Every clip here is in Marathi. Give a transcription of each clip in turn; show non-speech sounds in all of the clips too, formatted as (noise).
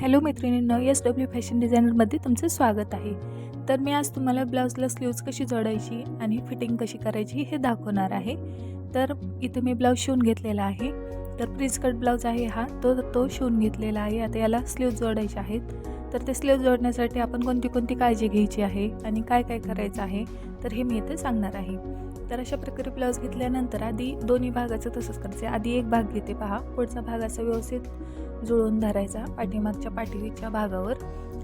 हॅलो मैत्रिणींनो एस डब्ल्यू फॅशन डिझायनरमध्ये तुमचं स्वागत आहे. तर मी आज तुम्हाला ब्लाऊजला स्लीव्ज कशी जोडायची आणि फिटिंग कशी करायची हे दाखवणार आहे. तर इथे मी ब्लाऊज शिवून घेतलेला आहे. तर प्रिन्स कट ब्लाऊज आहे हा तो तो शिवून घेतलेला आहे. आता याला स्लीव्ज जोडायचे आहेत. तर ते स्लीव्ज जोडण्यासाठी आपण कोणती कोणती काळजी घ्यायची आहे आणि काय काय करायचं आहे तर हे मी इथे सांगणार आहे. तर अशा प्रकारे ब्लाऊज घेतल्यानंतर आधी दोन्ही भागाचं तसंच करायचं. आहे आधी एक भाग घेते पहा. पुढचा भाग असा व्यवस्थित जुळवून धरायचा पाठीमागच्या पाठीच्या भागावर.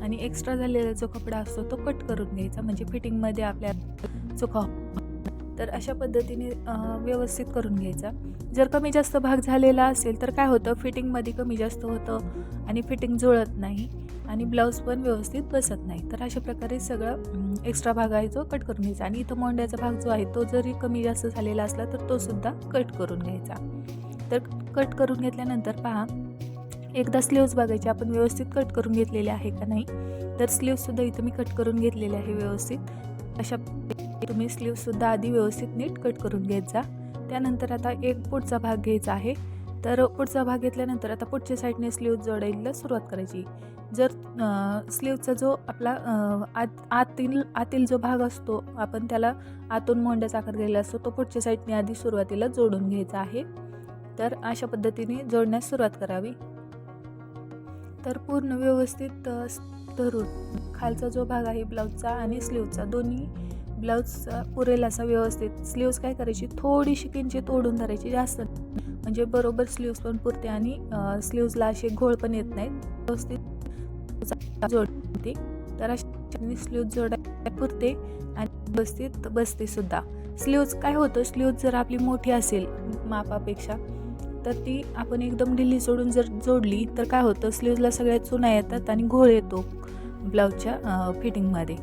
आणि एक्स्ट्रा झालेला जो कपडा असतो तो कट करून घ्यायचा म्हणजे फिटिंगमध्ये आपल्या चुका तर अशा पद्धतीने व्यवस्थित करून घ्यायचा. जर कमी जास्त भाग झालेला असेल तर काय होतं? फिटिंगमध्ये कमी जास्त होतं आणि फिटिंग जुळत नाही. आणि ब्लाऊज पण व्यवस्थित बसत नाही. तर अशा प्रकारे सगळं एक्स्ट्रा भाग आहे जो कट करून घ्यायचा. आणि इथं मोंड्याचा भाग जो आहे तो जरी कमी जास्त झालेला असला तर तो सुद्धा कट करून घ्यायचा. तर कट करून घेतल्यानंतर पहा एकदा स्लीव्ज बघायचे आपण व्यवस्थित कट करून घेतलेले आहे का नाही? तर स्लीव्जसुद्धा इथं मी कट करून घेतलेले आहे व्यवस्थित. अशा तुम्ही स्लीव्जसुद्धा आधी व्यवस्थित नीट कट करून घेत जा. त्यानंतर आता एक पुढचा भाग घ्यायचा आहे. तर पुढचा भाग घेतल्यानंतर आता पुढच्या साईडने स्लीव्ज जोडायला सुरुवात करायची. जर स्लीवचा जो आपला आत आतील आतील जो भाग असतो आपण त्याला आतून मोंड्याचा आकार दिलेला असतो तो पुढच्या साईडने आधी सुरुवातीला जोडून घ्यायचा आहे. तर अशा पद्धतीने जोडण्यास सुरुवात करावी. तर पूर्ण व्यवस्थित धरून खालचा जो भाग आहे ब्लाऊजचा आणि स्लीवचा दोन्ही ब्लाऊज पुरेल असा व्यवस्थित. स्लीव्ज काय करायची? थोडीशी किंचित ओढून धरायची जास्त म्हणजे बरोबर स्लीव्ज पण पुरते आणि स्लीव्जला असे घोळ पण येत नाहीत. व्यवस्थित जोडते तर अशा स्लीव्ज जोडायला पुरते आणि व्यवस्थित बसते सुद्धा. स्लीव्ज काय होतं? स्लीव्ज जर आपली मोठी असेल मापापेक्षा तर ती आपण एकदम ढिल्ली सोडून जर जोडली तर काय होतं? स्लीव्जला सगळ्या चुना येतात आणि घोळ येतो ब्लाऊजच्या फिटिंगमध्ये.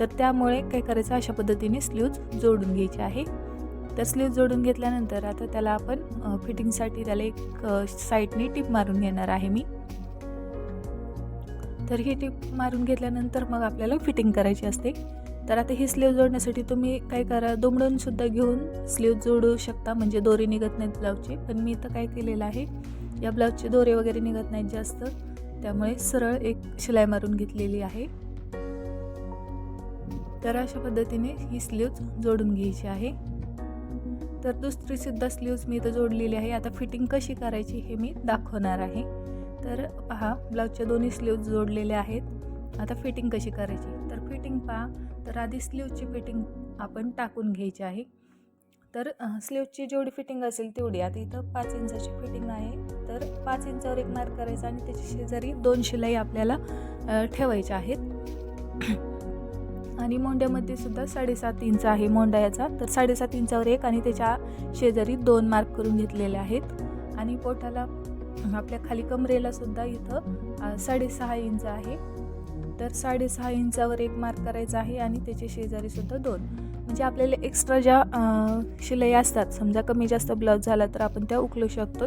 तर त्यामुळे काय करायचं? अशा पद्धतीने स्लीव्ज जोडून घ्यायचे आहे. तर स्लीव्ज जोडून घेतल्यानंतर आता त्याला आपण फिटिंगसाठी त्याला एक साईडने टिप मारून घेणार आहे मी. तर ही टिप मारून घेतल्यानंतर मग आपल्याला फिटिंग करायची असते. तर आता ही स्लीव जोडण्यासाठी तुम्ही काय करा दुमडूनसुद्धा घेऊन स्लीव जोडू शकता म्हणजे दोरी निघत नाहीत ब्लाऊजचे. पण मी इथं काय केलेलं आहे या ब्लाऊजचे दोरे वगैरे निघत नाहीत जास्त त्यामुळे सरळ एक शिलाई मारून घेतलेली आहे. तर अशा पद्धतीने ही स्लीव्ज जोडून घ्यायची आहे. तर दुसरीसुद्धा स्लीव्ज मी इथं जोडलेली आहे. आता फिटिंग कशी करायची हे मी दाखवणार आहे. तर पहा ब्लाऊजच्या दोन्ही स्लीव्ज जोडलेल्या आहेत. आता फिटिंग कशी करायची? तर फिटिंग पहा तर आधी स्लीवची फिटिंग आपण टाकून घ्यायची आहे. तर स्लीवची जेवढी फिटिंग असेल तेवढी. आता इथं पाच इंचाची फिटिंग आहे. तर पाच इंचावर एक मार्क करायचा आणि त्याची शेजारी दोन शिलाई आपल्याला ठेवायच्या आहेत. आणि मोंड्यामध्ये सुद्धा साडेसात इंच आहे मोंडा याचा. तर साडेसात इंचावर एक आणि त्याच्या शेजारी दोन मार्क करून घेतलेले आहेत. आणि पोटाला आपल्या खाली कमरेला सुद्धा इथं साडेसहा इंच आहे. तर साडेसहा इंचावर एक मार्क करायचा आहे आणि त्याचे शेजारी सुद्धा दोन. म्हणजे आपल्याला एक्स्ट्रा ज्या शिलाई असतात समजा कमी जास्त ब्लाऊज झाला तर आपण त्या उकलू शकतो.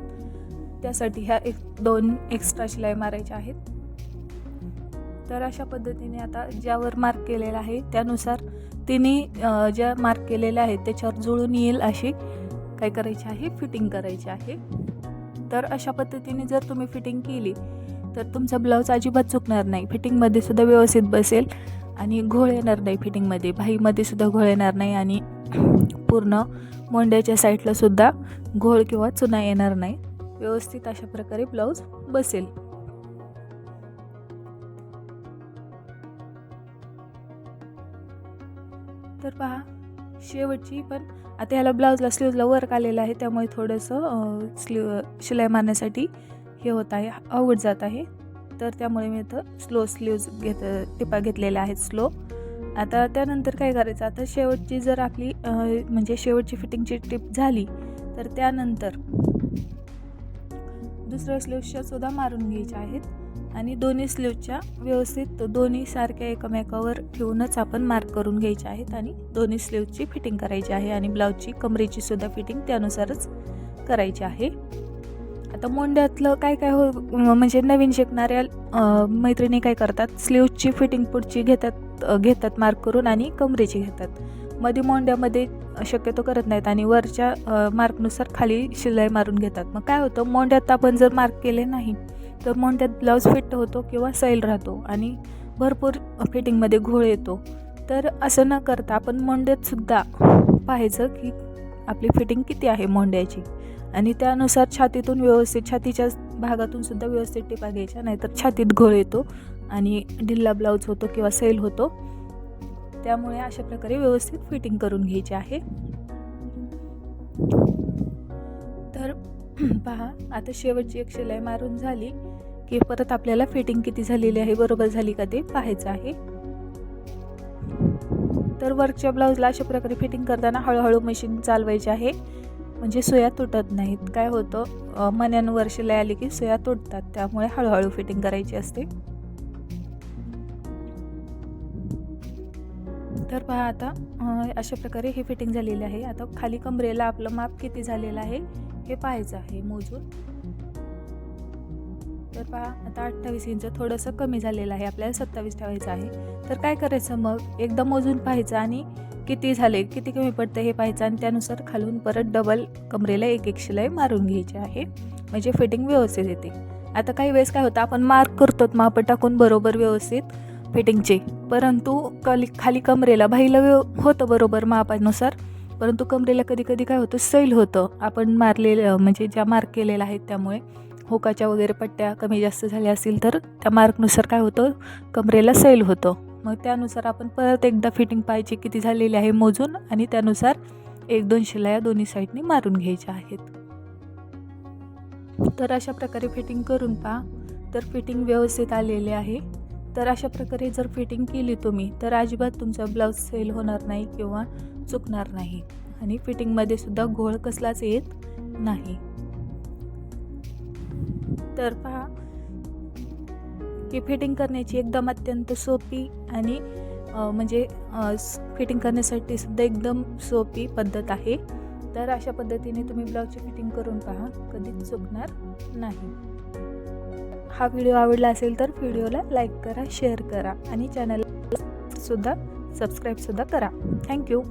त्यासाठी ह्या एक दोन एक्स्ट्रा शिलाई मारायच्या आहेत. तर अशा पद्धतीने आता ज्यावर मार्क केलेला आहे त्यानुसार तिने ज्या मार्क केलेल्या आहेत त्याच्यावर जुळून येईल अशी काय करायची आहे? फिटिंग करायची आहे. तर अशा पद्धतीने जर तुम्ही फिटिंग केली तर तुमचा ब्लाऊज अजिबात चुकणार नाही. फिटिंगमध्ये सुद्धा व्यवस्थित बसेल आणि घोळ येणार नाही फिटिंगमध्ये भाईमध्ये सुद्धा घोळ येणार नाही आणि पूर्ण मोंड्याच्या साईडला सुद्धा घोळ किंवा चुना येणार नाही. व्यवस्थित अशा प्रकारे ब्लाऊज बसेल. तर पहा शेवटची पण आता ह्याला ब्लाऊजला स्लीवला वर्क आलेलं आहे त्यामुळे थोडंसं स्लीव शिलाई मारण्यासाठी हे होत आहे अवघड जात आहे. तर त्यामुळे मी इथं स्लो स्लीव्ज घेत टिपा घेतलेल्या आहेत स्लो आता त्यानंतर काय करायचं? आता शेवटची जर आपली म्हणजे शेवटची फिटिंगची टिप झाली तर त्यानंतर दुसऱ्या स्लीव्सच्या सुद्धा मारून घ्यायच्या आहेत. आणि दोन्ही स्लीवच्या व्यवस्थित दोन्ही सारख्या एकमेकावर ठेवूनच आपण मार्क करून घ्यायचे आहेत आणि दोन्ही स्लीवची फिटिंग करायची आहे आणि ब्लाऊजची कमरेची सुद्धा फिटिंग त्यानुसारच करायची आहे. आता मोंड्यातलं काय काय हो म्हणजे नवीन शिकणाऱ्या मैत्रिणी काय करतात? स्लीवची फिटिंग पुढची घेतात घेतात मार्क करून आणि कमरेची घेतात. मध्ये मोंड्यामध्ये शक्यतो करत नाहीत आणि वरच्या मार्कनुसार खाली शिलाई मारून घेतात. मग काय होतं? मोंड्यात आपण जर मार्क केले नाही तर मोंड्यात ब्लाऊज फिट होतो किंवा सैल राहतो आणि भरपूर फिटिंगमध्ये घोळ येतो. तर असं न करता आपण मोंड्यातसुद्धा पाहायचं की आपली फिटिंग किती आहे मोंड्याची आणि त्यानुसार छातीतून व्यवस्थित छातीच्या भागातून सुद्धा व्यवस्थित टिपा घ्यायच्या नाहीतर छातीत घोळ येतो आणि ढिल्ला ब्लाऊज होतो किंवा सैल होतो. त्यामुळे अशा प्रकारे व्यवस्थित फिटिंग करून घ्यायची आहे. तर (clears throat) पहा आता शेवटची एक शिलाई मारून झाली. की परत आपल्याला फिटिंग किती झालेली आहे बरोबर झाली का ते पाहायचं आहे. तर वर्कच्या ब्लाऊजला अशा प्रकारे फिटिंग करताना हळूहळू मशीन चालवायची आहे. म्हणजे सुया तुटत नाहीत. काय होतं? मन्यांवर शिलाई आली की सुया तुटतात. त्यामुळे हळूहळू फिटिंग करायची असते. तर पहा आता अशा प्रकारे हे फिटिंग झालेली आहे. आता खाली कमरेला आपलं माप किती झालेलं आहे हे पाहायचं आहे मोजून. तर पहा आता अठ्ठावीस इंच थोडंसं कमी झालेलं आहे आपल्याला सत्तावीस ठेवायचं आहे. तर काय करायचं मग? एकदा मोजून पाहायचं आणि किती झाले किती कमी पडतं हे पाहायचं आणि त्यानुसार खालून परत डबल कमरेला एक एक शिलाई मारून घ्यायची आहे. म्हणजे फिटिंग व्यवस्थित येते. आता काही वेळेस काय होतं आपण मार्क करतो माप टाकून बरोबर व्यवस्थित फिटिंगचे परंतु कली खाली कमरेला बाईला व्यव होतं बरोबर मापानुसार. परंतु कमरेला कधी कधी काय होतं सैल होतं. आपण मारलेलं म्हणजे ज्या मार्क केलेल्या आहेत त्यामुळे. होकाच्या वगैरे पट्ट्या कमी जास्त झाल्या असतील तर त्या मार्कनुसार काय होतं? कमरेला सैल होतं. मग त्यानुसार आपण परत एकदा फिटिंग पाहिजे किती झालेली आहे मोजून आणि त्यानुसार एक दोन शिलाया दोन्ही साईडनी मारून घ्यायच्या आहेत. तर अशा प्रकारे फिटिंग करून पहा. तर फिटिंग व्यवस्थित आलेले आहे. तर अशा प्रकारे जर फिटिंग केली तुम्ही तर अजिबात तुमचा ब्लाऊज सेल होणार नाही किंवा चुकणार नाही. आणि फिटिंगमध्ये सुद्धा घोळ कसलाच येत नाही. तर पहा की फिटिंग करण्याची एकदम अत्यंत सोपी आणि म्हणजे फिटिंग करण्यासाठी सुद्धा एकदम सोपी पद्धत आहे. तर अशा पद्धतीने तुम्ही ब्लाऊजची फिटिंग करून पहा कधीच चुकणार नाही. हा व्हिडिओ आवडला असेल तर व्हिडिओला लाईक करा शेअर करा आणि चॅनलला सुद्धा सबस्क्राईबसुद्धा करा. थँक्यू